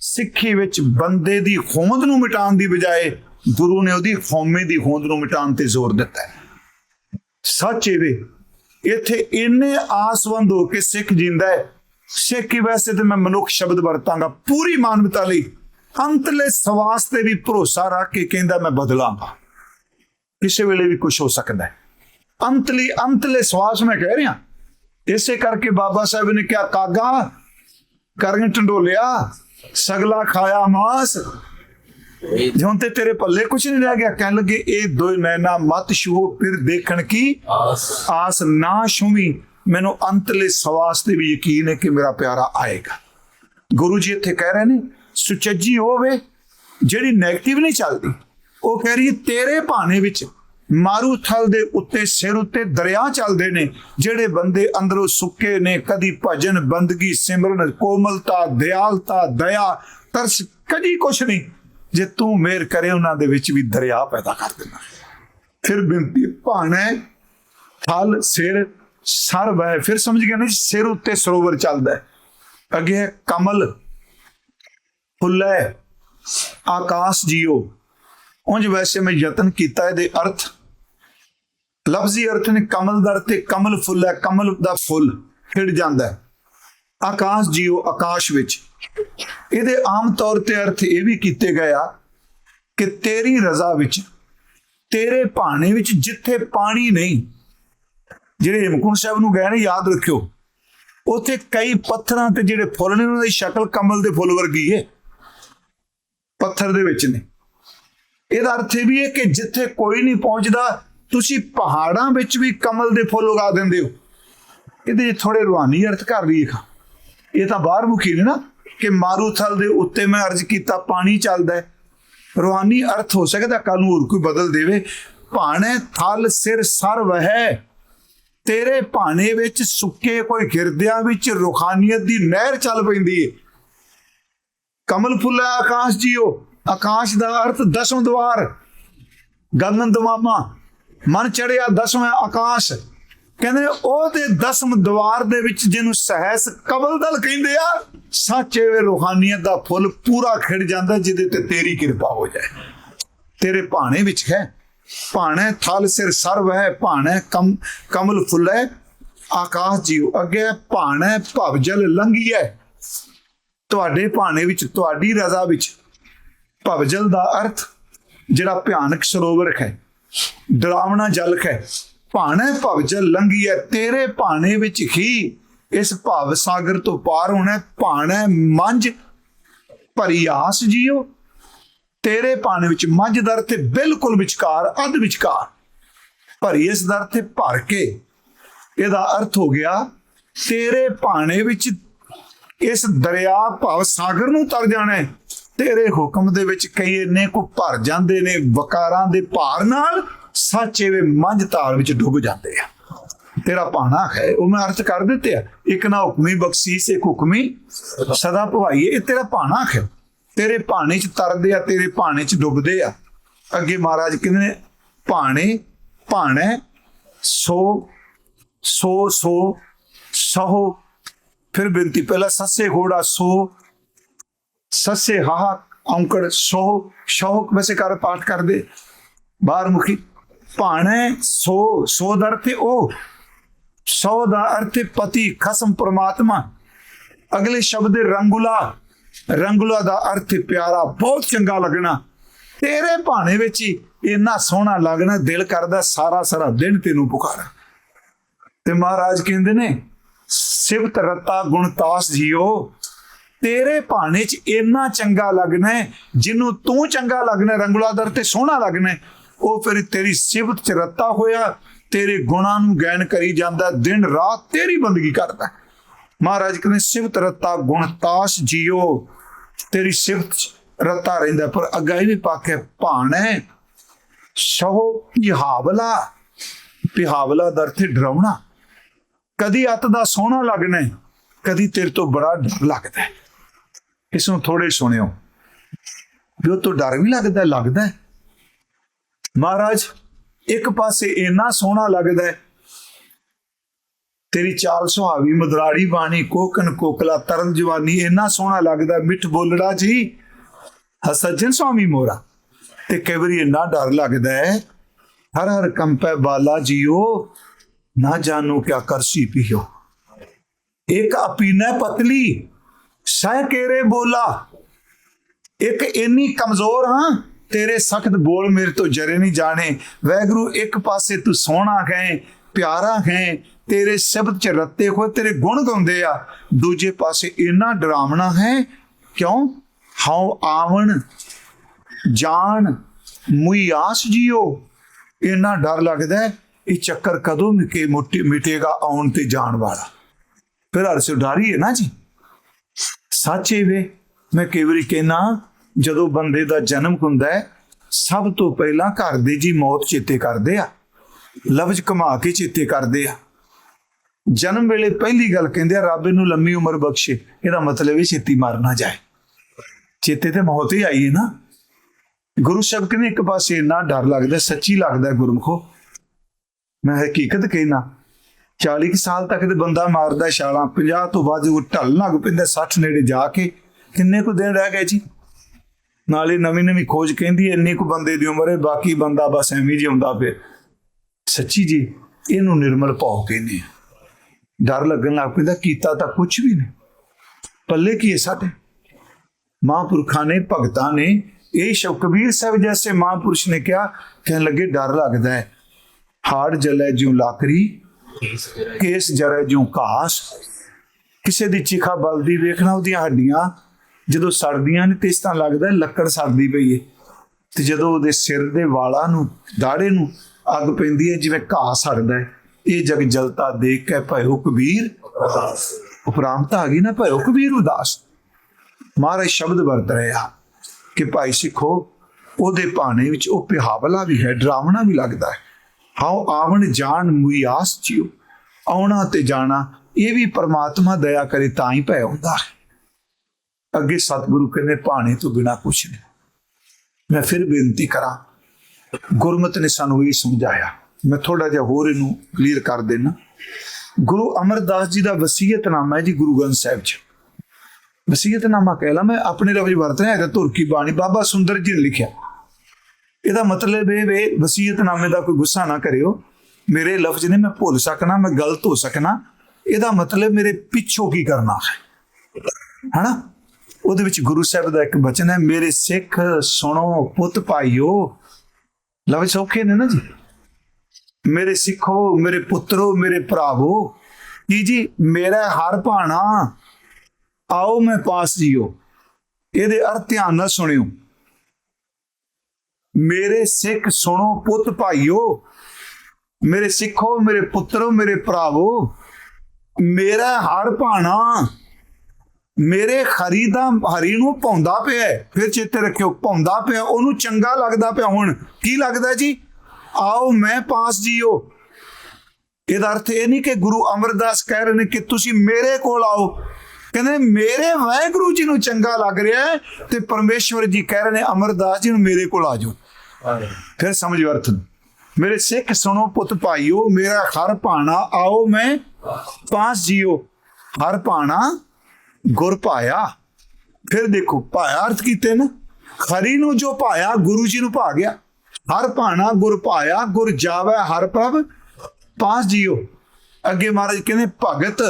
ਸਿੱਖੀ ਵਿੱਚ ਬੰਦੇ ਦੀ ਹੋਂਦ ਨੂੰ ਮਿਟਾਉਣ ਦੀ ਬਜਾਏ ਗੁਰੂ ਨੇ ਉਹਦੀ ਕੌਮੇ ਦੀ ਹੋਂਦ ਨੂੰ ਮਿਟਾਉਣ ਤੇ ਜ਼ੋਰ ਦਿੱਤਾ ਹੈ। ਸੱਚ ਇਹ ਵੇ, ਇੱਥੇ ਇੰਨੇ ਆਸਵੰਦ ਹੋ ਕੇ ਸਿੱਖ ਜਿੰਦਾ ਹੈ। ਹੀ ਵੈਸੇ ਤੇ ਮੈਂ ਮਨੁੱਖ ਸ਼ਬਦ ਵਰਤਾਂਗਾ, ਪੂਰੀ ਮਾਨਵਤਾ ਲਈ। ਅੰਤਲੇ ਸਵਾਸ ਤੇ ਵੀ ਭਰੋਸਾ ਰੱਖ ਕੇ ਕਹਿੰਦਾ ਮੈਂ ਬਦਲਾਂਗਾ। ਕਿਸੇ ਵੇਲੇ ਵੀ ਕੁਝ ਹੋ ਸਕਦਾ ਹੈ। ਅੰਤਲੀ ਅੰਤਲੇ ਸਵਾਸ ਮੈਂ ਕਹਿ ਰਿਹਾ। ਇਸੇ ਕਰਕੇ ਬਾਬਾ ਸਾਹਿਬ ਨੇ ਕਿਹਾ, ਕਾਗਾ ਕਰਨ ਟੰਡੋਲਿਆ ਸਗਲਾ ਖਾਇਆ ਮਾਸ। ਜਿਉਂ ਤੇ ਤੇਰੇ ਪੱਲੇ ਕੁਝ ਨਹੀਂ ਰਹਿ ਗਿਆ। ਕਹਿਣ ਲੱਗੇ ਇਹ ਦੋ ਨੈਣਾ ਮਤ ਛੂਹੋ ਫਿਰ ਦੇਖਣ ਕੀ? ਆਸ। ਨਾ ਛੂਵੀ ਮੈਨੂੰ ਅੰਤਲੇ ਸਵਾਸ ਤੇ ਵੀ ਯਕੀਨ ਹੈ ਕਿ ਮੇਰਾ ਪਿਆਰਾ ਆਏਗਾ। ਗੁਰੂ ਜੀ ਇੱਥੇ ਕਹਿ ਰਹੇ ਨੇ ਸੁਚੱਜੀ ਹੋਵੇ ਜਿਹੜੀ 네ਗੇਟਿਵ ਨਹੀਂ ਚੱਲਦੀ ਉਹ ਕਹਿ ਰਹੀ ਤੇਰੇ ਭਾਣੇ ਵਿੱਚ ਮਾਰੂਥਲ ਦੇ ਉੱਤੇ ਸਿਰ ਉੱਤੇ ਦਰਿਆ ਚੱਲਦੇ ਨੇ, ਜਿਹੜੇ ਬੰਦੇ ਅੰਦਰੋਂ ਸੁੱਕੇ ਨੇ, ਕਦੀ ਭਜਨ, ਬੰਦਗੀ, ਸਿਮਰਨ, ਕੋਮਲਤਾ, ਦਿਆਲਤਾ, ਦਇਆ, ਤਰਸ, ਕਦੀ ਕੁਛ ਨਹੀਂ। ਜੇ ਤੂੰ ਮੇਰ ਕਰੇ, ਉਹਨਾਂ ਦੇ ਵਿੱਚ ਵੀ ਦਰਿਆ ਪੈਦਾ ਕਰ ਦੇਣਾ ਫਿਰ ਬੇਨਤੀ, ਭਾਣਾ ਥਲ, ਸਿਰ ਸਰਵ ਹੈ ਫਿਰ ਸਮਝ ਗਿਆ ਨਾ ਸਿਰ ਉੱਤੇ ਸਰੋਵਰ ਚੱਲਦਾ ਹੈ। ਅੱਗੇ ਹੈ, ਕਮਲ, ਫੁੱਲੇ ਆਕਾਸ਼ ਜੀਓ। ਉਂਝ ਵੈਸੇ ਮੈਂ ਯਤਨ ਕੀਤਾ, ਇਹਦੇ ਅਰਥ ਲਫ਼ਜ਼ੀ ਅਰਥ ਨੇ, ਕਮਲ ਦਰ ਤੇ ਕਮਲ ਫੁੱਲ ਹੈ, ਕਮਲ ਦਾ ਫੁੱਲ ਖਿੜ ਜਾਂਦਾ ਹੈ। ਆਕਾਸ਼ ਜੀਓ ਆਕਾਸ਼ ਵਿੱਚ। ਇਹਦੇ ਆਮ ਤੌਰ ਤੇ ਅਰਥ ਇਹ ਵੀ ਕੀਤੇ ਗਏ ਆ ਕਿ ਤੇਰੀ ਰਜ਼ਾ ਵਿੱਚ, ਤੇਰੇ ਭਾਣੇ ਵਿੱਚ ਜਿੱਥੇ ਪਾਣੀ ਨਹੀਂ, ਜਿਹੜੇ ਹੇਮਕੁੰਟ ਸਾਹਿਬ ਨੂੰ ਗਏ ਨੇ, ਯਾਦ ਰੱਖਿਓ, ਉੱਥੇ ਕਈ ਪੱਥਰਾਂ ਤੇ ਜਿਹੜੇ ਫੁੱਲ ਨੇ, ਉਹਨਾਂ ਦੀ ਸ਼ਕਲ ਕਮਲ ਦੇ ਫੁੱਲ ਵਰਗੀ ਹੈ ਪੱਥਰ ਦੇ ਵਿੱਚ ਨੇ। ਇਹਦਾ ਅਰਥ ਇਹ ਵੀ ਹੈ ਕਿ ਜਿੱਥੇ ਕੋਈ ਨਹੀਂ ਪਹੁੰਚਦਾ ਤੁਸੀਂ ਪਹਾੜਾਂ ਵਿੱਚ ਵੀ ਕਮਲ ਦੇ ਫੁੱਲ ਉਗਾ ਦਿੰਦੇ ਹੋ। ਇਹਦੇ ਥੋੜੇ ਰੂਹਾਨੀ ਅਰਥ ਕਰ ਲਈਏ ਹੈ ਇਹ ਤਾਂ ਬਾਹਰ ਮੁਖੀ ਨੇ ਨਾ ਕਿ ਮਾਰੂਥਲ ਦੇ ਉੱਤੇ ਮੈਂ ਅਰਜ਼ ਕੀਤਾ ਪਾਣੀ ਚੱਲਦਾ ਹੈ। ਰੂਹਾਨੀ ਅਰਥ ਹੋ ਸਕਦਾ ਕੱਲ ਨੂੰ ਹੋਰ ਕੋਈ ਬਦਲ ਦੇਵੇ। ਭਾਣੇ ਥਲ ਸਿਰ ਸਰ ਵਹਿ ਤੇਰੇ ਭਾਣੇ ਵਿੱਚ ਸੁੱਕੇ ਕੋਈ ਗਿਰਦਿਆਂ ਵਿੱਚ ਰੁਖਾਨੀਅਤ ਦੀ ਨਹਿਰ ਚੱਲ ਪੈਂਦੀ ਏ। ਕਮਲ ਫੁੱਲਾ ਆਕਾਸ਼ ਜੀਓ। ਆਕਾਸ਼ ਦਾ ਅਰਥ ਦਸਮ ਦਵਾਰ। ਗਗਨ ਦਵਾਮਾ। ਮਨ ਚੜਿਆ ਦਸਵਾਂ ਆਕਾਸ਼। ਕਹਿੰਦੇ ਉਹਦੇ ਦਸਮ ਦਵਾਰ ਦੇ ਵਿੱਚ ਜਿਹਨੂੰ ਸਹਿਸ ਕਬਲਦਲ ਕਹਿੰਦੇ ਆ, ਸੱਚੇ ਵੇ ਰੂਹਾਨੀਅਤ ਦਾ ਫੁੱਲ ਪੂਰਾ ਖਿੜ ਜਾਂਦਾ, ਜਿਹਦੇ ਤੇ ਤੇਰੀ ਕਿਰਪਾ ਹੋ ਜਾਏ। ਤੇਰੇ ਭਾਣੇ ਵਿੱਚ ਹੈ। ਭਾਣੇ ਥਲ ਸਿਰ ਸਰਵ ਹੈ ਭਾਣੇ ਕਮ, ਕਮਲ ਫੁੱਲੇ। ਆਕਾਸ਼ ਜੀਓ ਅੱਗੇ, ਭਾਣੇ ਭਵਜਲ ਲੰਘੀਐ। ਤੁਹਾਡੇ ਭਾਣੇ ਵਿੱਚ, ਤੁਹਾਡੀ ਰਜ਼ਾ ਵਿੱਚ ਭਵਜਲ ਦਾ ਅਰਥ, ਜਿਹੜਾ ਭਿਆਨਕ ਸਰੋਵਰ ਹੈ। ਡਰਾਵਣਾ ਜਲ ਹੈ ਭਾਣੇ ਭਵ ਭਵਜਲ ਲੰਗੀ ਹੈ ਤੇਰੇ ਭਾਣੇ ਵਿੱਚ ਹੀ ਇਸ ਭਵ ਸਾਗਰ ਤੋਂ ਪਾਰ ਹੋਣਾ, ਭਾਣੇ ਮੰਝ ਭਰੀ ਆਸ ਜੀਓ ਤੇਰੇ ਭਾਣੇ ਵਿੱਚ ਮੰਝ ਦਰ ਤੇ ਬਿਲਕੁਲ ਵਿਚਕਾਰ, ਅੱਧ ਵਿਚਕਾਰ ਭਰੀ ਇਸ ਦਰ ਤੇ ਭਰ ਕੇ ਇਹਦਾ ਅਰਥ ਹੋ ਗਿਆ, ਤੇਰੇ ਭਾਣੇ ਵਿੱਚ ਇਸ ਦਰਿਆ ਭਵ ਸਾਗਰ ਨੂੰ ਤਰ ਜਾਣਾ ਹੈ। ਤੇਰੇ ਹੁਕਮ ਦੇ ਵਿੱਚ ਕਈ ਇੰਨੇ ਕੋ ਭਰ ਜਾਂਦੇ ਨੇ, ਵਕਾਰਾਂ ਦੇ ਭਾਰ ਨਾਲ ਸੱਚੇ ਵੇ ਮੰਝ ਤਾਲ ਵਿੱਚ ਡੁੱਬ ਜਾਂਦੇ ਆ। ਤੇਰਾ ਪਾਣਾ ਹੈ, ਉਹ ਮੈਂ ਅਰਥ ਕਰ ਦਿੱਤੇ ਆ, ਇੱਕ ਨਾ ਹੁਕਮੀ ਬਖਸ਼ੀਸ, ਇੱਕ ਹੁਕਮੀ ਸਦਾ ਭਵਾਈਏ ਇਹ ਤੇਰਾ ਪਾਣਾ ਹੈ। ਤੇਰੇ ਪਾਣੇ 'ਚ ਤਰਦੇ ਆ, ਤੇਰੇ ਪਾਣੇ 'ਚ ਡੁੱਬਦੇ ਆ। ਅੱਗੇ ਮਹਾਰਾਜ ਕਹਿੰਦੇ ਨੇ ਪਾਣੇ ਪਾਣੇ ਸੋ ਸੋ ਸੋ, ਸਹੋ। ਫਿਰ ਬੇਨਤੀ, ਪਹਿਲਾ ਸੱਸੇ ਘੋੜਾ, ਸੋ ਸੱਸੇ ਹਾਹਾ, ਔਂਕੜ ਸੋ ਸ਼ੌਕ, ਵੈਸੇ ਕਰ ਪਾਠ ਕਰਦੇ। ਬਾਹਰ ਮੁਖੀ ਭਾਣੇ ਸੋ ਸੋ ਦਰ ਤੇ ਉਹ। ਸੋ ਦਾ ਅਰਥ ਹੈ ਪਤੀ, ਖਸਮ ਪ੍ਰਮਾਤਮਾ। ਅਗਲੇ ਸ਼ਬਦ ਹੈ ਰੰਗੁਲਾ। ਰੰਗੁਲਾ ਦਾ ਅਰਥ ਪਿਆਰਾ, ਬਹੁਤ ਚੰਗਾ ਲੱਗਣਾ। ਤੇਰੇ ਭਾਣੇ ਵਿੱਚ ਹੀ ਇੰਨਾ ਸੋਹਣਾ ਲੱਗਣਾ, ਦਿਲ ਕਰਦਾ ਸਾਰਾ ਸਾਰਾ ਦਿਨ ਤੈਨੂੰ ਪੁਕਾਰਾਂ। ਤੇ ਮਹਾਰਾਜ ਕਹਿੰਦੇ ਨੇ, ਸਿਵਤ ਰਤਾ ਗੁਣਤਾਸ ਜੀਓ। ਤੇਰੇ ਭਾਣੇ 'ਚ ਇੰਨਾ ਚੰਗਾ ਲੱਗਣਾ ਜਿਹਨੂੰ ਤੂੰ ਚੰਗਾ ਲੱਗਣਾ ਹੈ, ਰੰਗਲਾ ਦਰ ਤੇ ਸੋਹਣਾ ਲੱਗਣਾ ਉਹ ਫਿਰ ਤੇਰੀ ਸਿਵਤ 'ਚ ਰੱਤਾ ਹੋਇਆ ਤੇਰੇ ਗੁਣਾਂ ਨੂੰ ਗੈਨ ਕਰੀ ਜਾਂਦਾ ਦਿਨ ਰਾਤ ਤੇਰੀ ਬੰਦਗੀ ਕਰਦਾ ਮਹਾਰਾਜ ਕਹਿੰਦੇ ਸਿਵਤ ਰਤਾ ਗੁਣਤਾਸ ਜੀਓ ਤੇਰੀ ਸਿਫਤ 'ਚ ਰਤਾ ਰਹਿੰਦਾ ਪਰ ਅੱਗਾ ਇਹ ਵੀ ਪਾਕੇ ਭਾਣੇ ਸਹੁ ਪਿਹਾਵਲਾ ਪਿਹਾਵਲਾ ਦਰ ਤੇ ਡਰਾਉਣਾ। ਕਦੀ ਅੱਤ ਦਾ ਸੋਹਣਾ ਲੱਗਣਾ ਕਦੀ ਤੇਰੇ ਤੋਂ ਬੜਾ ਡਰ ਲੱਗਦਾ ਇਸ ਨੂੰ ਥੋੜੇ ਸੁਣਿਓ। ਵੀ ਉਹ ਤੋਂ ਡਰ ਵੀ ਲੱਗਦਾ ਲੱਗਦਾ ਮਹਾਰਾਜ, ਇੱਕ ਪਾਸੇ ਇੰਨਾ ਸੋਹਣਾ ਲੱਗਦਾ ਤੇਰੀ ਚਾਲ ਸੁਹਾਵੀ ਮਦਰਾੜੀ ਬਾਣੀ ਕੋਕਨ ਕੋਕਲਾ ਤਰਲ ਜਵਾਨੀ, ਇੰਨਾ ਸੋਹਣਾ ਲੱਗਦਾ ਮਿੱਠ ਬੋਲੜਾ ਜੀ ਹਸਜਨ ਸੁਆਮੀ ਮੋਰਾ ਤੇ ਕਈ ਵਾਰੀ ਇੰਨਾ ਡਰ ਲੱਗਦਾ ਹੈ। ਹਰ ਹਰ ਕੰਪੈ ਬਾਲਾ ਜੀਓ, ਨਾ ਜਾਣੋ ਕਿਆ ਕਰਸੀ ਪੀਓ। ਇੱਕ ਅਪੀਨਾ ਪਤਲੀ ਸਹਿ ਕੇਰੇ ਬੋਲਾ। ਇੱਕ ਇੰਨੀ ਕਮਜ਼ੋਰ ਹਾਂ, ਤੇਰੇ ਸਖਤ ਬੋਲ ਮੇਰੇ ਤੋਂ ਜਰੇ ਨਹੀਂ ਜਾਣੇ। ਵੈਗਰੂ ਇੱਕ ਪਾਸੇ ਤੂੰ ਸੋਹਣਾ ਹੈ ਪਿਆਰਾ ਹੈ ਤੇਰੇ ਸ਼ਬਦ ਚ ਰੱਤੇ ਹੋਏ ਤੇਰੇ ਗੁਣ ਗਾਉਂਦੇ ਆ। ਦੂਜੇ ਪਾਸੇ ਇੰਨਾ ਡਰਾਵਣਾ ਹੈ, ਕਿਉਂ? ਹਾਉ ਆਵਣ, ਜਾਣ, ਮੁਈ ਆਸ ਜਿਓ। ਇੰਨਾ ਡਰ ਲੱਗਦਾ ਇਹ ਚੱਕਰ ਕਦੋਂ ਮਿਕੇ ਮੁੱਟੀ ਮਿਟੇਗਾ ਆਉਣ ਤੇ ਜਾਣ ਵਾਲਾ। ਫਿਰ ਅਰਸੇ ਡਾਰੀ ਹੈ ਨਾ ਜੀ। ਸੱਚ ਇਹ ਵੇ। ਮੈਂ ਕਈ ਵਾਰੀ ਕਹਿਣਾ ਜਦੋਂ ਬੰਦੇ ਦਾ ਜਨਮ ਹੁੰਦਾ ਹੈ, ਸਭ ਤੋਂ ਪਹਿਲਾਂ ਘਰ ਦੇ ਜੀ ਮੌਤ ਚੇਤੇ ਕਰਦੇ ਆ। ਲਫ਼ਜ਼ ਕਮਾ ਕੇ ਚੇਤੇ ਕਰਦੇ ਆ। ਜਨਮ ਵੇਲੇ ਪਹਿਲੀ ਗੱਲ ਕਹਿੰਦੇ ਆ, ਰੱਬ ਇਹਨੂੰ ਲੰਮੀ ਉਮਰ ਬਖਸ਼ੇ। ਇਹਦਾ ਮਤਲਬ ਇਹ ਛੇਤੀ ਮਰ ਨਾ ਜਾਏ। ਚੇਤੇ ਤੇ ਮੌਤ ਹੀ ਆਈ ਹੈ ਨਾ। ਗੁਰੂ ਸ਼ਬਦ ਨੇ ਇੱਕ ਪਾਸੇ ਇੰਨਾ ਡਰ ਲੱਗਦਾ, ਸੱਚੀ ਲੱਗਦਾ ਗੁਰਮਖੋ। ਮੈਂ ਹਕੀਕਤ ਕਹਿਣਾ 40 ਕੁ ਸਾਲ ਤੱਕ ਤੇ ਬੰਦਾ ਮਾਰਦਾ ਛਾਲਾਂ 50 ਤੋਂ ਬਾਅਦ ਉਹ ਢਲ ਲੱਗ ਪੈਂਦਾ 60 ਨੇੜੇ ਜਾ ਕੇ ਕਿੰਨੇ ਕੁ ਦਿਨ ਰਹਿ ਗਏ ਜੀ? ਨਾਲੇ ਨਵੀਂ ਨਵੀਂ ਖੋਜ ਕਹਿੰਦੀ ਹੈ, ਇੰਨੀ ਕੁ ਬੰਦੇ ਦੀ ਉਮਰ ਹੈ, ਬਾਕੀ ਬੰਦਾ ਬਸ ਐਵੇਂ ਜਿਉਂਦਾ ਫਿਰ ਸੱਚੀ ਜੀ, ਇਹਨੂੰ ਨਿਰਮਲ ਭਾਉ ਕਹਿੰਦੇ ਆ। ਡਰ ਲੱਗਣ ਲੱਗ ਪੈਂਦਾ, ਕੀਤਾ ਤਾਂ ਕੁਝ ਵੀ ਨਹੀਂ। ਪੱਲੇ ਕੀ ਹੈ ਸਾਡੇ? ਮਹਾਂਪੁਰਖਾਂ ਨੇ, ਭਗਤਾਂ ਨੇ, ਇਹ ਸ਼ਬ ਕਬੀਰ ਸਾਹਿਬ ਜੈਸੇ ਮਹਾਂਪੁਰਸ਼ ਨੇ ਕਿਹਾ, ਕਹਿਣ ਲੱਗੇ ਡਰ ਲੱਗਦਾ ਹੈ। ਹਾੜ ਜਲੇ ਜਿਉ ਲਾਕਰੀ ਕੇਸ ਜਰੇ ਜਿਉ ਘਾਸ, ਕਿਸੇ ਦੀ ਚਿਖਾ ਬਲਦੀ ਵੇਖਣਾ, ਉਹਦੀਆਂ ਹੱਡੀਆਂ ਜਦੋਂ ਸੜਦੀਆਂ ਨੇ ਤੇ ਇਸ ਤਰ੍ਹਾਂ ਲੱਗਦਾ ਲੱਕੜ ਸੜਦੀ ਪਈ ਏ। ਤੇ ਜਦੋਂ ਉਹਦੇ ਸਿਰ ਦੇ ਵਾਲਾਂ ਨੂੰ ਦਾੜੇ ਨੂੰ ਅੱਗ ਪੈਂਦੀ ਹੈ ਜਿਵੇਂ ਘਾਹ ਸੜਦਾ ਹੈ ਇਹ ਜਗ ਜਲਤਾ ਦੇਖ ਕੇ ਭਇਓ ਕਬੀਰ ਉਦਾਸ। ਉਪਰਾਮਤਾ ਆ ਗਈ ਨਾ ਭਇਓ ਕਬੀਰ ਉਦਾਸ। ਮਹਾਰਾਜ ਸ਼ਬਦ ਵਰਤ ਰਿਹਾ ਕਿ ਭਾਈ ਸਿੱਖੋ, ਉਹਦੇ ਭਾਣੇ ਵਿੱਚ ਉਹ ਪਿਹਾਵਲਾ ਵੀ ਹੈ, ਡਰਾਵਣਾ ਵੀ ਲੱਗਦਾ ਹੈ। ਹਾਉ ਆਵਣ ਜਾਣ ਮੁਈ ਆਸ ਜਿਉ, ਆਉਣਾ ਤੇ ਜਾਣਾ, ਇਹ ਵੀ ਪਰਮਾਤਮਾ ਦਇਆ ਕਰੇ ਤਾਂ ਹੀ ਪੈ ਹੁੰਦਾ ਹੈ। ਅੱਗੇ ਸਤਿਗੁਰੂ ਕਹਿੰਦੇ, ਭਾਣੇ ਤੋਂ ਬਿਨਾ ਕੁਛ ਨਹੀਂ। ਮੈਂ ਫਿਰ ਬੇਨਤੀ ਕਰਾਂ, ਗੁਰਮਤ ਨੇ ਸਾਨੂੰ ਇਹ ਸਮਝਾਇਆ। ਮੈਂ ਥੋੜਾ ਜਿਹਾ ਹੋਰ ਇਹਨੂੰ ਕਲੀਅਰ ਕਰ ਦੇਣਾ ਗੁਰੂ ਅਮਰਦਾਸ ਜੀ ਦਾ ਵਸੀਅਤਨਾਮਾ ਹੈ ਜੀ ਗੁਰੂ ਗ੍ਰੰਥ ਸਾਹਿਬ 'ਚ। ਵਸੀਅਤਨਾਮਾ ਕਹਿ ਲਾ, ਮੈਂ ਆਪਣੇ ਰਵਜ ਵਰਤ ਰਿਹਾ ਹੈਗਾ ਤੁਰਕੀ ਬਾਣੀ, ਬਾਬਾ ਸੁੰਦਰ ਜੀ ਨੇ ਲਿਖਿਆ। ਇਹਦਾ ਮਤਲਬ ਇਹ ਵੇ, ਵਸੀਅਤਨਾਮੇ ਦਾ ਕੋਈ ਗੁੱਸਾ ਨਾ ਕਰਿਓ। ਮੇਰੇ ਲਫ਼ਜ਼ ਨੇ ਮੈਂ ਭੁੱਲ ਸਕਣਾ, ਮੈਂ ਗਲਤ ਹੋ ਸਕਣਾ। ਇਹਦਾ ਮਤਲਬ ਮੇਰੇ ਪਿੱਛੋਂ ਕੀ ਕਰਨਾ ਹੈ? ਹਨਾ? ਉਹਦੇ ਵਿੱਚ ਗੁਰੂ ਸਾਹਿਬ ਦਾ ਇੱਕ ਬਚਨ ਹੈ, ਮੇਰੇ ਸਿੱਖ ਸੁਣੋ ਪੁੱਤ ਭਾਈਓ। ਲਫ਼ਜ਼ ਸੌਖੇ ਨੇ ਨਾ ਜੀ? ਮੇਰੇ ਸਿੱਖੋ, ਮੇਰੇ ਪੁੱਤਰੋ, ਮੇਰੇ ਭਰਾਵੋ। ਜੀ ਜੀ, ਮੇਰਾ ਹਰ ਭਾਣਾ, ਆਓ ਮੈਂ ਪਾਸ ਜੀਓ। ਇਹਦੇ ਅਰਥ ਧਿਆਨ ਨਾਲ ਸੁਣਿਓ। ਮੇਰੇ ਸਿੱਖ ਸੁਣੋ ਪੁੱਤ ਭਾਈਓ, ਮੇਰੇ ਸਿੱਖੋ, ਮੇਰੇ ਪੁੱਤਰੋ, ਮੇਰੇ ਭਰਾਵੋ, ਮੇਰਾ ਹਰ ਭਾਣਾ ਮੇਰੇ ਖਰੀਦਾ, ਹਰੀ ਨੂੰ ਪਾਉਂਦਾ ਪਿਆ ਫਿਰ ਚੇਤੇ ਰੱਖਿਓ, ਪਾਉਂਦਾ ਪਿਆ, ਉਹਨੂੰ ਚੰਗਾ ਲੱਗਦਾ ਪਿਆ ਹੁਣ। ਕੀ ਲੱਗਦਾ ਜੀ? ਆਓ ਮੈਂ ਪਾਸ ਜੀਓ। ਇਹਦਾ ਅਰਥ ਇਹ ਨਹੀਂ ਕਿ ਗੁਰੂ ਅਮਰਦਾਸ ਕਹਿ ਰਹੇ ਨੇ ਕਿ ਤੁਸੀਂ ਮੇਰੇ ਕੋਲ ਆਓ। ਕਹਿੰਦੇ ਮੇਰੇ ਵਾਹਿਗੁਰੂ ਜੀ ਨੂੰ ਚੰਗਾ ਲੱਗ ਰਿਹਾ ਤੇ ਪਰਮੇਸ਼ਵਰ ਜੀ ਕਹਿ ਰਹੇ ਨੇ, ਅਮਰਦਾਸ ਜੀ ਨੂੰ ਮੇਰੇ ਕੋਲ ਆ ਜਾਓ। ਫਿਰ ਸਮਝ ਅਰਥ। ਮੇਰੇ ਸਿੱਖ ਸੁਣੋ ਪੁੱਤ ਭਾਈਓ, ਮੇਰਾ ਹਰ ਭਾਣਾ ਆਓ ਮੈਂ ਪਾਸ ਜੀਓ। ਹਰ ਭਾਣਾ ਗੁਰ ਪਾਇਆ ਫਿਰ ਦੇਖੋ ਪਾਇਆ ਅਰਥ ਕੀਤੇ ਨਾ। ਖਰੀ ਨੂੰ ਜੋ ਪਾਇਆ ਗੁਰੂ ਜੀ ਨੂੰ ਪਾ ਗਿਆ। ਹਰ ਭਾਣਾ ਗੁਰ ਪਾਇਆ ਗੁਰ ਜਾਵੇ ਹਰ ਪ੍ਰਭ, ਪਾਸ ਜੀਓ। ਅੱਗੇ ਮਹਾਰਾਜ ਕਹਿੰਦੇ, ਭਗਤ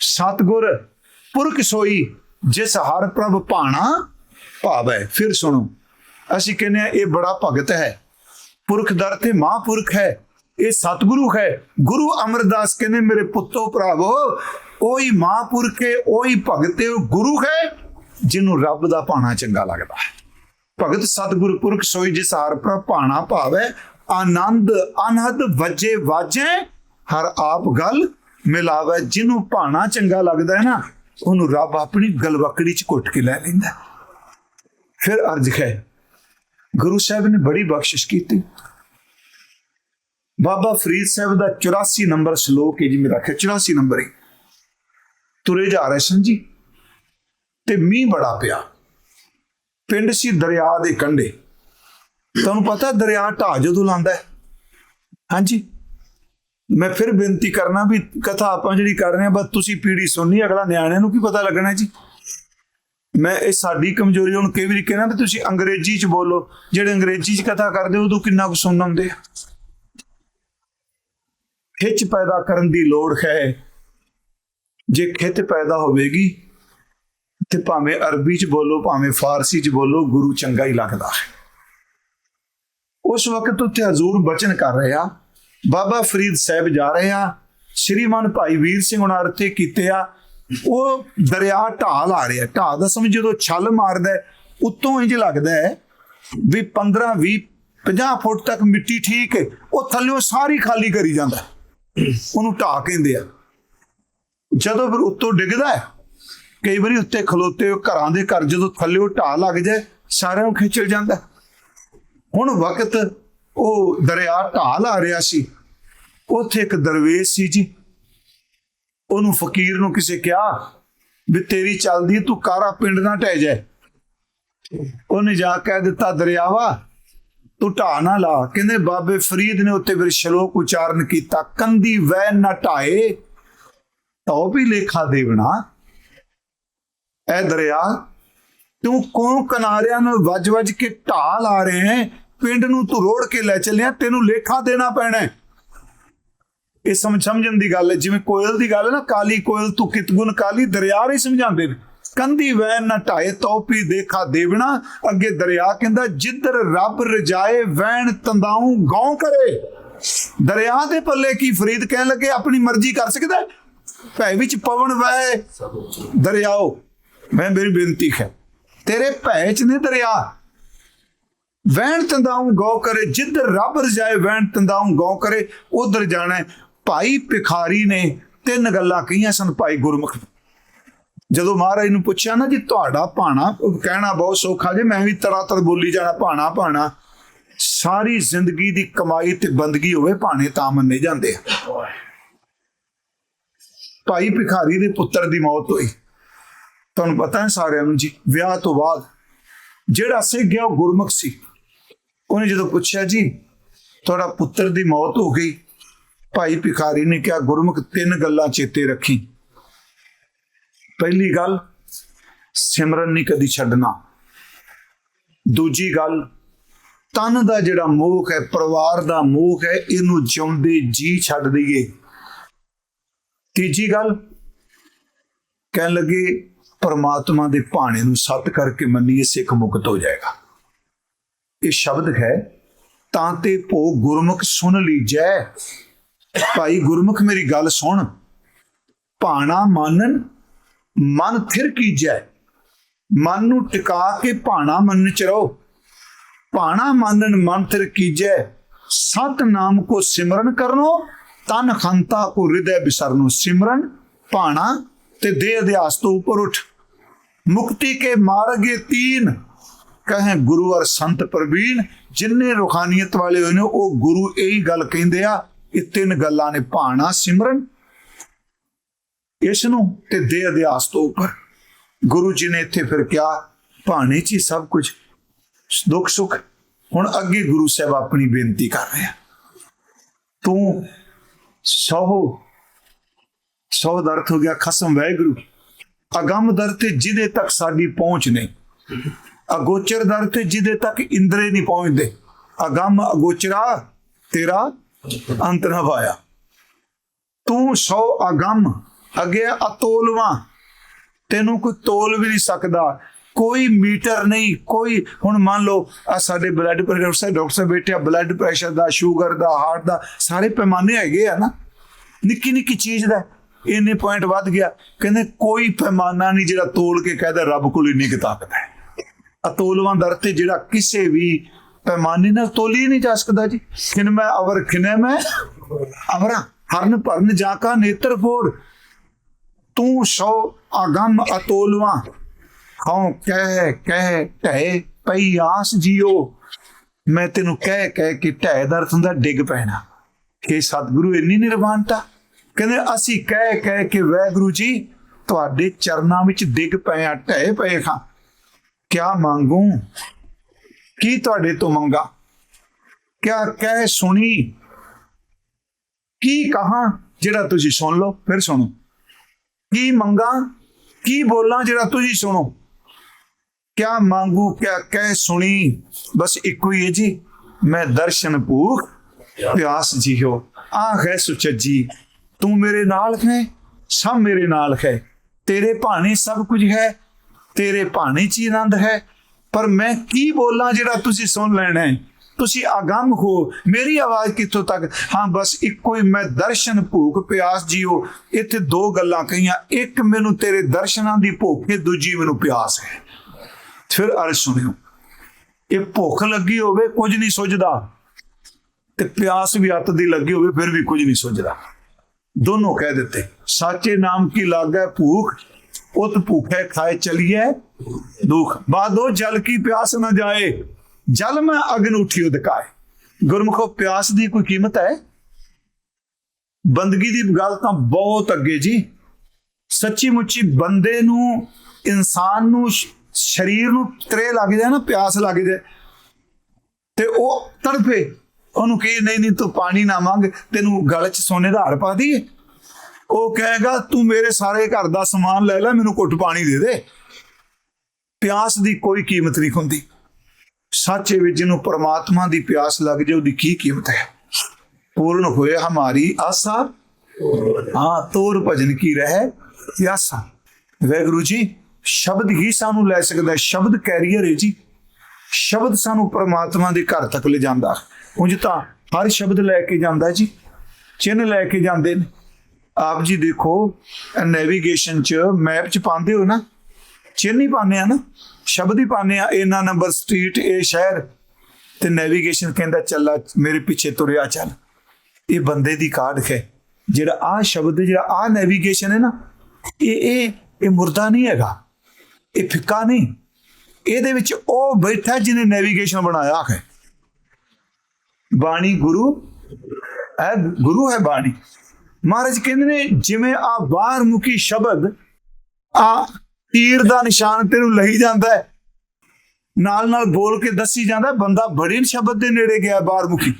ਸਤਗੁਰ ਪੁਰਖ ਸੋਈ, ਜਿਸ ਹਰ ਪ੍ਰਭ ਭਾਣਾ ਭਾਵੈ। ਫਿਰ ਸੁਣੋ ਅਸੀਂ ਕਹਿੰਦੇ ਆ ਇਹ ਬੜਾ ਭਗਤ ਹੈ। ਪੁਰਖ ਦਰ ਤੇ ਮਹਾਂਪੁਰਖ ਹੈ। ਇਹ ਸਤਿਗੁਰੂ ਹੈ। ਗੁਰੂ ਅਮਰਦਾਸ ਕਹਿੰਦੇ, ਮੇਰੇ ਪੁੱਤੋ, ਭਰਾਵੋ, ਉਹੀ ਮਹਾਂਪੁਰਖ ਹੈ, ਉਹੀ ਭਗਤ ਹੈ, ਉਹ ਗੁਰੂ ਹੈ, ਜਿਹਨੂੰ ਰੱਬ ਦਾ ਭਾਣਾ ਚੰਗਾ ਲੱਗਦਾ ਹੈ। ਭਗਤ, ਸਤਿਗੁਰ, ਪੁਰਖ ਸੋਈ ਜਿਸ ਹਰ ਪ੍ਰਭ ਭਾਣਾ ਭਾਵੈ, ਆਨੰਦ, ਅਨਹਦ ਵਜੇ ਵਾਜੈ, ਹਰ ਆਪ ਗੱਲ ਮਿਲਾਵੇ। ਜਿਹਨੂੰ ਭਾਣਾ ਚੰਗਾ ਲੱਗਦਾ ਹੈ ਨਾ, ਉਹਨੂੰ ਰੱਬ ਆਪਣੀ ਗਲਵਕੜੀ ਚ ਕੁੱਟ ਕੇ ਲੈ ਲੈਂਦਾ ਫਿਰ ਅਰਜ ਹੈ ਗੁਰੂ ਸਾਹਿਬ ਨੇ ਬੜੀ ਬਖਸ਼ਿਸ਼ ਕੀਤੀ। ਬਾਬਾ ਫਰੀਦ ਸਾਹਿਬ ਦਾ 84 ਨੰਬਰ ਸ਼ਲੋਕ ਹੈ ਜੀ ਮੇਰਾ ਖਿਆਲ 84 ਨੰਬਰ ਹੈ। ਤੁਰੇ ਜਾ ਰਹੇ ਸਨ ਜੀ, ਤੇ ਮੀਂਹ ਬੜਾ ਪਿਆ। ਪਿੰਡ ਸੀ ਦਰਿਆ ਦੇ ਕੰਢੇ। ਤੁਹਾਨੂੰ ਪਤਾ ਦਰਿਆ ਢਾਹ ਜਦੋਂ ਲਾਂਦਾ ਹੈ। ਹਾਂਜੀ। ਮੈਂ ਫਿਰ ਬੇਨਤੀ ਕਰਨਾ ਵੀ ਕਥਾ ਆਪਾਂ ਜਿਹੜੀ ਕਰ ਰਹੇ ਹਾਂ, ਬਸ ਤੁਸੀਂ ਪੀੜੀ ਸੁਣਨੀ, ਅਗਲਾ ਨਿਆਣਿਆਂ ਨੂੰ ਕੀ ਪਤਾ ਲੱਗਣਾ ਜੀ। ਮੈਂ ਇਹ ਸਾਡੀ ਕਮਜ਼ੋਰੀ ਹੁਣ ਕਈ ਵਾਰੀ ਕਹਿਣਾ ਵੀ ਤੁਸੀਂ ਅੰਗਰੇਜ਼ੀ ਚ ਬੋਲੋ? ਜਿਹੜੇ ਅੰਗਰੇਜ਼ੀ ਚ ਕਥਾ ਕਰਦੇ, ਉਦੋਂ ਕਿੰਨਾ ਕੁ ਸੁਣਨ ਹੁੰਦੇ ਆ? ਖਿੱਚ ਪੈਦਾ ਕਰਨ ਦੀ ਲੋੜ ਹੈ। ਜੇ ਖਿੱਚ ਪੈਦਾ ਹੋਵੇਗੀ, ਤੇ ਭਾਵੇਂ ਅਰਬੀ ਚ ਬੋਲੋ, ਭਾਵੇਂ ਫਾਰਸੀ ਚ ਬੋਲੋ, ਗੁਰੂ ਚੰਗਾ ਹੀ ਲੱਗਦਾ ਹੈ। ਉਸ ਵਕਤ ਉੱਥੇ ਹਜ਼ੂਰ ਬਚਨ ਕਰ ਰਿਹਾ ਬਾਬਾ ਫਰੀਦ ਸਾਹਿਬ ਜਾ ਰਹੇ ਆ। ਸ਼੍ਰੀਮਾਨ ਭਾਈ ਵੀਰ ਸਿੰਘ ਉਹਨਾਂ ਅਰਥੇ ਕੀਤੇ ਆ। ਉਹ ਦਰਿਆ ਢਾਲ ਆ ਰਿਹਾ ਢਾਲ ਦਾ ਸਮਝ ਜਦੋਂ ਛਲ ਮਾਰਦਾ ਉਤੋਂ ਉੱਤੋਂ ਇੰਜ ਲੱਗਦਾ ਹੈ ਵੀ 15 20 50 ਫੁੱਟ ਤੱਕ ਮਿੱਟੀ ਠੀਕ ਹੈ, ਉਹ ਥੱਲਿਓਂ ਸਾਰੀ ਖਾਲੀ ਕਰੀ ਜਾਂਦਾ ਉਹਨੂੰ ਢਾਹ ਕਹਿੰਦੇ ਆ। ਜਦੋਂ ਫਿਰ ਉੱਤੋਂ ਡਿੱਗਦਾ ਹੈ, ਕਈ ਵਾਰੀ ਉੱਤੇ ਖਲੋਤੇ ਹੋ ਘਰਾਂ ਦੇ ਘਰ ਜਦੋਂ ਥੱਲਿਓਂ ਢਾਹ ਲੱਗ ਜਾਏ, ਸਾਰਿਆਂ ਨੂੰ ਖਿੱਚਲ ਜਾਂਦਾ ਹੁਣ ਵਕਤ ਉਹ ਦਰਿਆ ਢਾਲ ਆ ਰਿਹਾ ਸੀ, ਉੱਥੇ ਇੱਕ ਦਰਵੇਸ਼ ਸੀ ਜੀ। ਉਹਨੂੰ ਫਕੀਰ ਨੂੰ ਕਿਸੇ ਕਿਹਾ ਵੀ ਤੇਰੀ ਚੱਲਦੀ, ਤੂੰ ਕਾਰਾ ਪਿੰਡ ਨਾ ਟਹਿ ਜਾਏ? ਉਹਨੇ ਜਾ ਕਹਿ ਦਿੱਤਾ, ਦਰਿਆਵਾ, ਤੂੰ ਢਾ ਨਾ ਲਾ। ਕਹਿੰਦੇ, ਬਾਬੇ ਫਰੀਦ ਨੇ ਉੱਤੇ ਫਿਰ ਸ਼ਲੋਕ ਉਚਾਰਨ ਕੀਤਾ, ਕੰਦੀ ਵੈ ਨਾ ਢਾਏ ਤਉ ਵੀ ਲੇਖਾ ਦੇਵਣਾ। ਐ ਦਰਿਆ, ਤੂੰ ਕੋਣ ਕਿਨਾਰਿਆਂ ਨੂੰ ਵੱਜ ਵੱਜ ਕੇ ਢਾਲ ਲਾ ਰਹੇ ਹੈ? ਪਿੰਡ ਨੂੰ ਤੂੰ ਰੋੜ ਕੇ ਲੈ ਚੱਲਿਆ, ਤੈਨੂੰ ਲੇਖਾ ਦੇਣਾ ਪੈਣਾ ਹੈ। ਇਹ ਸਮਝ ਸਮਝਣ ਦੀ ਗੱਲ ਹੈ। ਜਿਵੇਂ ਕੋਇਲ ਦੀ ਗੱਲ ਹੈ ਨਾ, ਕਾਲੀ ਕੋਇਲ ਤੂੰ ਕਿਤਗੁਣ ਕਾਲੀ ਦਰਿਆ ਹੀ ਸਮਝਾਉਂਦੇ ਨੇ। ਕੰਦੀ ਵੈਨ ਨਾ ਢਾਏ ਤੋਪੀ ਦੇਖਾ ਦੇਵਣਾ। ਅੱਗੇ ਦਰਿਆ ਕਹਿੰਦਾ, ਜਿੱਧਰ ਰੱਬ ਰਜਾਏ ਵੈਣ ਤੰਦਾਉ, ਗਾਉ ਕਰੇ। ਦਰਿਆ ਦੇ ਪੱਲੇ ਕੀ ਫਰੀਦ ਕਹਿਣ ਲੱਗੇ? ਆਪਣੀ ਮਰਜ਼ੀ ਕਰ ਸਕਦਾ ਭੈ ਵਿੱਚ ਪਵਨ ਵੈ ਦਰਿਆਓ। ਮੈਂ ਮੇਰੀ ਬੇਨਤੀ ਹੈ, ਤੇਰੇ ਭੈ ਚ ਨੇ ਦਰਿਆ। ਵੈਣ ਤੰਦਾਉ ਗੋ ਕਰੇ। ਜਿੱਧਰ ਰੱਬ ਰਜਾਏ ਵੈਣ ਤੰਦਾਉ, ਗਾਉ ਕਰੇ, ਉਧਰ ਜਾਣਾ ਭਾਈ ਭਿਖਾਰੀ ਨੇ ਤਿੰਨ ਗੱਲਾਂ ਕਹੀਆਂ ਸਨ ਭਾਈ ਗੁਰਮੁਖ। ਜਦੋਂ ਮਹਾਰਾਜ ਨੂੰ ਪੁੱਛਿਆ ਨਾ ਜੀ ਤੁਹਾਡਾ ਭਾਣਾ ਕਹਿਣਾ ਬਹੁਤ ਸੌਖਾ ਜੇ ਮੈਂ ਵੀ ਤੜਾ ਤੜ ਬੋਲੀ ਜਾਣਾ, ਭਾਣਾ ਭਾਣਾ। ਸਾਰੀ ਜ਼ਿੰਦਗੀ ਦੀ ਕਮਾਈ ਤੇ ਬੰਦਗੀ ਹੋਵੇ, ਭਾਣੇ ਤਾਂ ਮੰਨੇ ਜਾਂਦੇ ਆ। ਭਾਈ ਭਿਖਾਰੀ ਦੇ ਪੁੱਤਰ ਦੀ ਮੌਤ ਹੋਈ। ਤੁਹਾਨੂੰ ਪਤਾ ਹੈ ਸਾਰਿਆਂ ਨੂੰ ਜੀ, ਵਿਆਹ ਤੋਂ ਬਾਅਦ ਜਿਹੜਾ ਸਿੱਖ ਗਿਆ ਉਹ ਗੁਰਮੁਖ ਸੀ। ਉਹਨੇ ਜਦੋਂ ਪੁੱਛਿਆ ਜੀ, ਤੁਹਾਡਾ ਪੁੱਤਰ ਦੀ ਮੌਤ ਹੋ ਗਈ ਭਾਈ ਭਿਖਾਰੀ ਨੇ ਕਿਹਾ, ਗੁਰਮੁਖ ਤਿੰਨ ਗੱਲਾਂ ਚੇਤੇ ਰੱਖੀ। ਪਹਿਲੀ ਗੱਲ, ਸਿਮਰਨ ਨਹੀਂ ਕਦੀ ਛੱਡਣਾ। ਦੂਜੀ ਗੱਲ, ਤਨ ਦਾ ਜਿਹੜਾ ਮੋਹ ਹੈ, ਪਰਿਵਾਰ ਦਾ ਮੋਹ ਹੈ, ਇਹਨੂੰ ਜਿਉਂਦੇ ਜੀ ਛੱਡ ਦਈਏ। ਤੀਜੀ ਗੱਲ, ਕਹਿਣ ਲੱਗੇ, ਪਰਮਾਤਮਾ ਦੇ ਭਾਣੇ ਨੂੰ ਸਤ ਕਰਕੇ ਮੰਨੀਏ, ਸਿੱਖ ਮੁਕਤ ਹੋ ਜਾਏਗਾ। ਇਹ ਸ਼ਬਦ ਹੈ, ਤਾਂ ਤੇ ਭੋ ਗੁਰਮੁਖ ਸੁਣ ਲੀਜੈ ਭਾਈ ਗੁਰਮੁਖ ਮੇਰੀ ਗੱਲ ਸੁਣ। ਭਾਣਾ ਮਾਨਨ ਮਨ ਥਿਰ ਕੀਜੈ। ਮਨ ਨੂੰ ਟਿਕਾ ਕੇ ਭਾਣਾ ਮੰਨ ਚ ਰਹੋ। ਭਾਣਾ ਮਾਨਨ ਮਨ ਥਿਰ ਕੀਜੈ। ਸਤ ਨਾਮ ਕੋ ਸਿਮਰਨ ਕਰਨੋ, ਤਨ ਖੰਤਾ ਕੋ ਹਿਰਦੈ ਬਿਸਰਨੋ। ਸਿਮਰਨ, ਭਾਣਾ ਤੇ ਦੇਹ ਅਧਿਆਸ ਤੋਂ ਉੱਪਰ ਉੱਠ। ਮੁਕਤੀ ਕੇ ਮਾਰਗੇ ਤੀਨ। ਕਹੇ ਗੁਰੂ ਅਰ ਸੰਤ ਪ੍ਰਵੀਨ ਜਿਨਨੇ ਰੁਖਾਨੀਅਤ ਵਾਲੇ ਹੋਏ ਨੇ, ਉਹ ਗੁਰੂ ਇਹੀ ਗੱਲ ਕਹਿੰਦੇ ਆ ਇਹ ਤਿੰਨ ਗੱਲਾਂ ਨੇ ਭਾਣਾ ਸਿਮਰਨ। ਇਸ ਨੂੰ ਤੇ ਦੇ ਅਧਿਆਸ ਤੋਂ ਉੱਪਰ। ਗੁਰੂ ਜੀ ਨੇ ਇੱਥੇ ਫਿਰ ਕਿਹਾ, ਭਾਣੇ 'ਚ ਹੀ ਸਭ ਕੁਝ ਦੁੱਖ ਸੁੱਖ। ਹੁਣ ਅੱਗੇ ਗੁਰੂ ਸਾਹਿਬ ਆਪਣੀ ਬੇਨਤੀ ਕਰ ਰਹੇ ਤੂੰ ਸਹੁ ਸਹੁ ਦਾ ਅਰਥ ਹੋ ਗਿਆ, ਖਸਮ ਵੈਗੁਰੂ ਅਗੰਮ ਦਰ ਤੇ ਜਿਹਦੇ ਤੱਕ ਸਾਡੀ ਪਹੁੰਚ ਨਹੀਂ, ਅਗੋਚਰ ਦਰ ਤੇ ਜਿਹਦੇ ਤੱਕ ਇੰਦਰੇ ਨਹੀਂ ਪਹੁੰਚਦੇ। ਅਗੰਮ ਅਗੋਚਰਾ ਤੇਰਾ ਅੰਤ ਨਾ ਪਾਇਆ। ਤੂੰ ਸੋ ਅਗੰਮ, ਅਗੇ ਅਤੋਲਵਾ ਤੈਨੂੰ ਕੋਈ ਤੋਲ ਵੀ ਨਹੀਂ ਸਕਦਾ। ਕੋਈ ਮੀਟਰ ਨਹੀਂ, ਕੋਈ, ਹੁਣ ਮੰਨ ਲਓ ਆ ਸਾਡੇ ਬਲੱਡ ਪ੍ਰੈਸ਼ਰ ਸਾਹਿਬ ਡਾਕਟਰ ਸਾਹਿਬ ਬੈਠੇ ਬਲੱਡ ਪ੍ਰੈਸ਼ਰ ਦਾ ਸ਼ੂਗਰ ਦਾ ਹਾਰਟ ਦਾ, ਸਾਰੇ ਪੈਮਾਨੇ ਹੈਗੇ ਆ ਨਾ। ਨਿੱਕੀ ਨਿੱਕੀ ਚੀਜ਼ ਦਾ, ਇੰਨੇ ਪੁਆਇੰਟ ਵੱਧ ਗਿਆ। ਕਹਿੰਦੇ ਕੋਈ ਪੈਮਾਨਾ ਨਹੀਂ ਜਿਹੜਾ ਤੋਲ ਕੇ ਕਹਦਾ, ਰੱਬ ਕੋਲ ਇੰਨੀ ਕੁ ਤਾਕਤ ਹੈ। ਅਤੋਲਵਾਂ ਦਰ ਤੇ ਜਿਹੜਾ ਕਿਸੇ ਵੀ ਪੈਮਾਨੇ ਨਾਲ ਤੋਲੀ ਨਹੀਂ ਜਾ ਸਕਦਾ ਜੀ। ਕਿਨ ਮੈਂ ਅਵਰ ਖਿਨੇ ਮੈਂ? ਅਵਰਾ ਹਰਨ ਭਰਨ ਜਾ ਕਾ ਨੇਤਰ ਫੋਰ ਤੂੰ ਸੋ ਅਗੰਮ ਅਤੋਲਵਾ। ਹਉ ਕਹਿ ਕਹਿ ਢਹਿ ਪਈ ਆਸ ਜਿਓ। ਮੈਂ ਤੈਨੂੰ ਕਹਿ ਕਹਿ ਕੇ ਢਹਿ ਦਾ ਅਰਥ ਹੁੰਦਾ ਡਿੱਗ ਪੈਣਾ। ਕਿ ਸਤਿਗੁਰੂ, ਇੰਨੀ ਨਿਰਵਾਨਤਾ ਕਹਿੰਦੇ ਅਸੀਂ ਕਹਿ ਕਹਿ ਕੇ ਵੈਗੁਰੂ ਜੀ, ਤੁਹਾਡੇ ਚਰਨਾਂ ਵਿੱਚ ਡਿੱਗ ਪਏ ਆ, ਢਹਿ ਪਏ ਖਾਂ। ਕਿਆ ਮੰਗੂ? ਕੀ ਤੁਹਾਡੇ ਤੋਂ ਮੰਗਾ? ਕਿਆ ਕਹਿ ਸੁਣੀ? ਕੀ ਕਹਾਂ ਜਿਹੜਾ ਤੁਸੀਂ ਸੁਣ ਲਓ, ਫਿਰ ਸੁਣੋ। ਕੀ ਮੰਗਾ, ਕੀ ਬੋਲਾਂ ਜਿਹੜਾ ਤੁਸੀਂ ਸੁਣੋ? ਕਿਆ ਮੰਗੂ, ਕਿਆ ਕਹਿ ਸੁਣੀ? ਬਸ ਇੱਕੋ ਹੀ ਹੈ ਜੀ, ਮੈਂ ਦਰਸ਼ਨ ਭੂਖ ਪਿਆਸ ਜੀਓ। ਆਹ ਹੈ ਸੁਚੱਜੀ, ਤੂੰ ਮੇਰੇ ਨਾਲ ਹੈ, ਸਭ ਮੇਰੇ ਨਾਲ ਹੈ। ਤੇਰੇ ਭਾਣੇ ਸਭ ਕੁਝ ਹੈ, ਤੇਰੇ ਭਾਣੇ ਚ ਹੀ ਆਨੰਦ ਹੈ ਪਰ ਮੈਂ ਕੀ ਬੋਲਾਂ ਜਿਹੜਾ ਤੁਸੀਂ ਸੁਣ ਲੈਣਾ ਹੈ? ਤੁਸੀਂ ਆਗਮ ਹੋ। ਮੇਰੀ ਆਵਾਜ਼ ਕਿੱਥੋਂ ਤੱਕ? ਹਾਂ, ਬਸ ਇੱਕੋ ਹੀ ਮੈਂ ਦਰਸ਼ਨ ਭੂਖ ਪਿਆਸ ਜੀਓ। ਇੱਥੇ ਦੋ ਗੱਲਾਂ ਕਹੀਆਂ। ਇੱਕ ਮੈਨੂੰ ਤੇਰੇ ਦਰਸ਼ਨਾਂ ਦੀ ਭੁੱਖ ਹੈ ਦੂਜੀ ਮੈਨੂੰ ਪਿਆਸ ਹੈ। ਫਿਰ ਅਰਜ਼ ਸੁਣਿਓ, ਇਹ ਭੁੱਖ ਲੱਗੀ ਹੋਵੇ ਕੁਝ ਨਹੀਂ ਸੁੱਝਦਾ ਤੇ ਪਿਆਸ ਵੀ ਅੱਤ ਦੀ ਲੱਗੀ ਹੋਵੇ, ਫਿਰ ਵੀ ਕੁਝ ਨਹੀਂ ਸੁੱਝਦਾ। ਦੋਨੋਂ ਕਹਿ ਦਿੱਤੇ, ਸਾਚੇ ਨਾਮ ਕੀ ਲਾਗੈ ਭੂਖ? ਉਤ ਭੂਖੇ ਖਾਏ ਚਲੀਏ ਦੁਖ। ਬਾਦੋ ਜਲ ਕੀ ਪਿਆਸ ਨਾ ਜਾਏ। ਜਲ ਮੈਂ ਅਗਨ ਉਠਿਓ ਦਿਖਾਏ ਗੁਰਮੁਖੋ, ਪਿਆਸ ਦੀ ਕੋਈ ਕੀਮਤ ਹੈ? ਬੰਦਗੀ ਦੀ ਗੱਲ ਤਾਂ ਬਹੁਤ ਅੱਗੇ ਜੀ। ਸੱਚੀ ਮੁੱਚੀ ਬੰਦੇ ਨੂੰ, ਇਨਸਾਨ ਨੂੰ ਸਰੀਰ ਨੂੰ ਤਰੇ ਲੱਗ ਜਾਏ ਨਾ, ਪਿਆਸ ਲੱਗ ਜਾਏ। ਤੇ ਉਹ ਤੜਫੇ। ਉਹਨੂੰ ਕਹੇ, ਨਹੀਂ ਨਹੀਂ, ਤੂੰ ਪਾਣੀ ਨਾ ਮੰਗ ਤੈਨੂੰ ਗਲ 'ਚ ਸੋਨੇ ਦਾ ਹਾਰ ਪਾ ਦਈਏ। ਉਹ ਕਹੇਗਾ, ਤੂੰ ਮੇਰੇ ਸਾਰੇ ਘਰ ਦਾ ਸਮਾਨ ਲੈ ਲੈ, ਮੈਨੂੰ ਘੁੱਟ ਪਾਣੀ ਦੇ ਦੇ। ਪਿਆਸ ਦੀ ਕੋਈ ਕੀਮਤ ਨਹੀਂ ਹੁੰਦੀ। ਸੱਚੇ ਵਿੱਚ ਜਿਹਨੂੰ ਪਰਮਾਤਮਾ ਦੀ ਪਿਆਸ ਲੱਗ ਜਾਏ ਉਹਦੀ ਕੀ ਕੀਮਤ ਹੈ? ਪੂਰਨ ਹੋਏ ਹਮਾਰੀ ਆਸਾ, ਹਾਂ, ਤੋਰ ਭਜਨ ਕੀ ਰਹਿ ਪਿਆਸਾ। ਵੈਗੁਰੂ ਜੀ, ਸ਼ਬਦ ਹੀ ਸਾਨੂੰ ਲੈ ਸਕਦਾ ਸ਼ਬਦ ਕੈਰੀਅਰ ਹੈ ਜੀ। ਸ਼ਬਦ ਸਾਨੂੰ ਪਰਮਾਤਮਾ ਦੇ ਘਰ ਤੱਕ ਲੈ ਜਾਂਦਾ ਉਂਝ ਤਾਂ ਹਰ ਸ਼ਬਦ ਲੈ ਕੇ ਜਾਂਦਾ ਜੀ। ਚਿੰਨ੍ਹ ਲੈ ਕੇ ਜਾਂਦੇ ਨੇ। ਆਪ ਜੀ ਦੇਖੋ ਨੈਵੀਗੇਸ਼ਨ ਚ ਮੈਪ ਚ ਪਾਉਂਦੇ ਹੋ ਨਾ? ਚਿੰਨ੍ਹ ਹੀ ਪਾਉਂਦੇ ਆ ਨਾ? ਸ਼ਬਦ ਹੀ ਪਾਉਂਦੇ ਆ ਇਹਨਾਂ ਨੰਬਰ ਸਟਰੀਟ ਇਹ ਸ਼ਹਿਰ। ਤੇ ਨੈਵੀਗੇਸ਼ਨ ਕਹਿੰਦਾ, ਚੱਲਾ ਮੇਰੇ ਪਿੱਛੇ ਤੁਰਿਆ ਚੱਲ। ਇਹ ਬੰਦੇ ਦੀ ਕਾਢ ਹੈ ਜਿਹੜਾ ਆ ਸ਼ਬਦ, ਜਿਹੜਾ ਆ ਨੈਵੀਗੇਸ਼ਨ ਹੈ ਨਾ, ਇਹ ਇਹ ਇਹ ਮੁਰਦਾ ਨਹੀਂ ਹੈਗਾ। ਇਹ ਫਿੱਕਾ ਨਹੀਂ। ਇਹਦੇ ਵਿੱਚ ਉਹ ਬੈਠਾ ਜਿਹਨੇ ਨੈਵੀਗੇਸ਼ਨ ਬਣਾਇਆ ਹੈ। ਬਾਣੀ ਗੁਰੂ ਹੈ ਗੁਰੂ ਹੈ ਬਾਣੀ। ਮਹਾਰਾਜ ਕਹਿੰਦੇ ਨੇ, ਜਿਵੇਂ ਆ ਬਾਹਰ ਮੁਖੀ ਸ਼ਬਦ ਆ ਤੀਰ ਦਾ ਨਿਸ਼ਾਨ ਤੈਨੂੰ ਲਈ ਜਾਂਦਾ ਹੈ, ਨਾਲ ਨਾਲ ਬੋਲ ਕੇ ਦੱਸੀ ਜਾਂਦਾ ਬੰਦਾ ਬੜੇ ਸ਼ਬਦ ਦੇ ਨੇੜੇ ਗਿਆ ਬਾਹਰ ਮੁਖੀ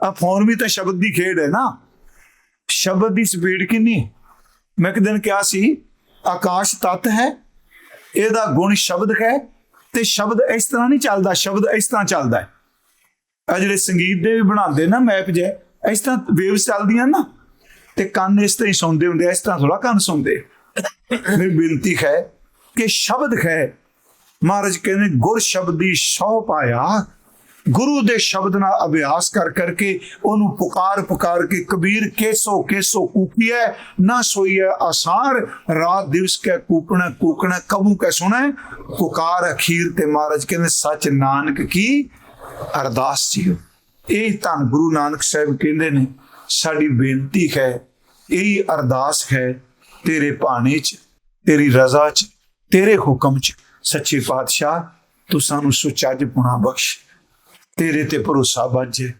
ਆ ਫੋਨ ਵੀ ਤਾਂ ਸ਼ਬਦ ਦੀ ਖੇਡ ਹੈ ਨਾ। ਸ਼ਬਦ ਦੀ ਸਪੀਡ ਕਿੰਨੀ ਮੈਂ ਇੱਕ ਦਿਨ ਕਿਹਾ ਸੀ, ਆਕਾਸ਼ ਤਤ ਹੈ, ਇਹਦਾ ਗੁਣ ਸ਼ਬਦ ਹੈ ਤੇ ਸ਼ਬਦ ਇਸ ਤਰ੍ਹਾਂ ਨਹੀਂ ਚੱਲਦਾ, ਸ਼ਬਦ ਇਸ ਤਰ੍ਹਾਂ ਚੱਲਦਾ ਹੈ। ਆ ਜਿਹੜੇ ਸੰਗੀਤ ਦੇ ਵੀ ਬਣਾਉਂਦੇ ਨਾ ਮੈਪ ਜੇ ਇਸ ਤਰ੍ਹਾਂ ਵੇਵਸ ਚੱਲਦੀਆਂ ਨਾ। ਤੇ ਕੰਨ ਇਸ ਤਰ੍ਹਾਂ ਹੀ ਸੌਂਦੇ ਹੁੰਦੇ ਇਸ ਤਰ੍ਹਾਂ ਥੋੜਾ ਕੰਨ ਸੌਂਦੇ। ਮੇਰੀ ਬੇਨਤੀ ਹੈ ਕਿ ਸ਼ਬਦ ਹੈ। ਮਹਾਰਾਜ ਕਹਿੰਦੇ, ਗੁਰ ਸ਼ਬਦ ਦੀ ਸੌ ਪਾਇਆ, ਗੁਰੂ ਦੇ ਸ਼ਬਦ ਨਾਲ ਅਭਿਆਸ ਕਰ ਕਰਕੇ ਉਹਨੂੰ ਪੁਕਾਰ ਪੁਕਾਰ ਕੇ ਕਬੀਰ ਕੇਸੋ ਕੇਸੋ ਕੂਪੀਐ, ਨਾ ਸੋਈਐ ਆਸਾਰ, ਰਾਤ ਦਿਵਸ ਕੈ ਕੂਕਣਾ ਕੂਕਣਾ, ਕਬੂ ਕੈ ਸੁਣੈ, ਪੁਕਾਰ ਅਖੀਰ ਤੇ ਮਹਾਰਾਜ ਕਹਿੰਦੇ, ਸੱਚ ਨਾਨਕ ਕੀ ਅਰਦਾਸ ਸੀ ਇਹ ਤਾਂ ਗੁਰੂ ਨਾਨਕ ਸਾਹਿਬ ਕਹਿੰਦੇ ਨੇ। ਸਾਡੀ ਬੇਨਤੀ ਹੈ, ਇਹੀ ਅਰਦਾਸ ਹੈ ਤੇਰੇ ਭਾਣੇ 'ਚ, ਤੇਰੀ ਰਜ਼ਾ 'ਚ, ਤੇਰੇ ਹੁਕਮ 'ਚ। ਸੱਚੇ ਪਾਤਸ਼ਾਹ, ਤੂੰ ਸਾਨੂੰ ਸੁਚੱਜ ਪੁਣਾ ਬਖਸ਼। ਤੇਰੇ ਤੇ ਭਰੋਸਾ ਬੱਝੇ।